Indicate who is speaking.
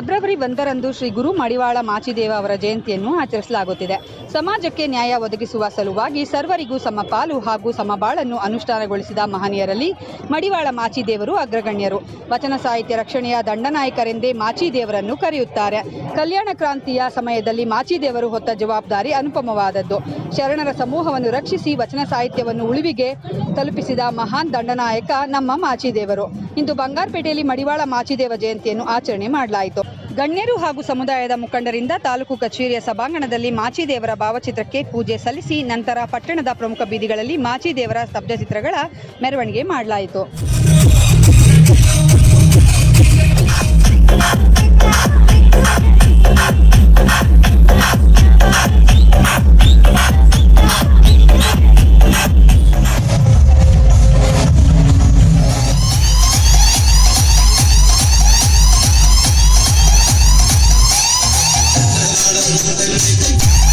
Speaker 1: February ಒಂದರಂದು ಶ್ರೀ ಗುರು ಮಡಿವಾಳ ಮಾಚಿದೇವ ಅವರ ಜಯಂತಿಯನ್ನು ಆಚರಿಸಲಾಗುತ್ತಿದೆ. ಸಮಾಜಕ್ಕೆ ನ್ಯಾಯ ಒದಗಿಸುವ ಸಲುವಾಗಿ ಸರ್ವರಿಗೂ ಸಮಪಾಲು ಹಾಗೂ ಸಮಬಾಳನ್ನು ಅನುಷ್ಠಾನಗೊಳಿಸಿದ ಮಹನೀಯರಲ್ಲಿ ಮಡಿವಾಳ ಮಾಚಿದೇವರು ಅಗ್ರಗಣ್ಯರು. ವಚನ ಸಾಹಿತ್ಯ ರಕ್ಷಣೆಯ ದಂಡನಾಯಕರೆಂದೇ ಮಾಚಿದೇವರನ್ನು ಕರೆಯುತ್ತಾರೆ. ಕಲ್ಯಾಣ ಕ್ರಾಂತಿಯ ಸಮಯದಲ್ಲಿ ಮಾಚಿದೇವರು ಹೊತ್ತ ಜವಾಬ್ದಾರಿ ಅನುಪಮವಾದದ್ದು. ಶರಣರ ಸಮೂಹವನ್ನು ರಕ್ಷಿಸಿ ವಚನ ಸಾಹಿತ್ಯವನ್ನು ಉಳಿವಿಗೆ ತಲುಪಿಸಿದ ಮಹಾನ್ ದಂಡನಾಯಕ ನಮ್ಮ ಮಾಚಿದೇವರು. ಇಂದು ಬಂಗಾರಪೇಟೆಯಲ್ಲಿ ಮಡಿವಾಳ ಮಾಚಿದೇವ ಜಯಂತಿಯನ್ನು ಆಚರಣೆ ಮಾಡಲಾಯಿತು. ಗಣ್ಯರು ಹಾಗೂ ಸಮುದಾಯದ ಮುಖಂಡರಿಂದ ತಾಲೂಕು ಕಚೇರಿಯ ಸಭಾಂಗಣದಲ್ಲಿ ಮಾಚಿದೇವರ ಭಾವಚಿತ್ರಕ್ಕೆ ಪೂಜೆ ಸಲ್ಲಿಸಿ ನಂತರ ಪಟ್ಟಣದ ಪ್ರಮುಖ ಬೀದಿಗಳಲ್ಲಿ ಮಾಚಿದೇವರ ಸ್ತಬ್ಧಚಿತ್ರಗಳ ಮೆರವಣಿಗೆ ಮಾಡಲಾಯಿತು. Thank you.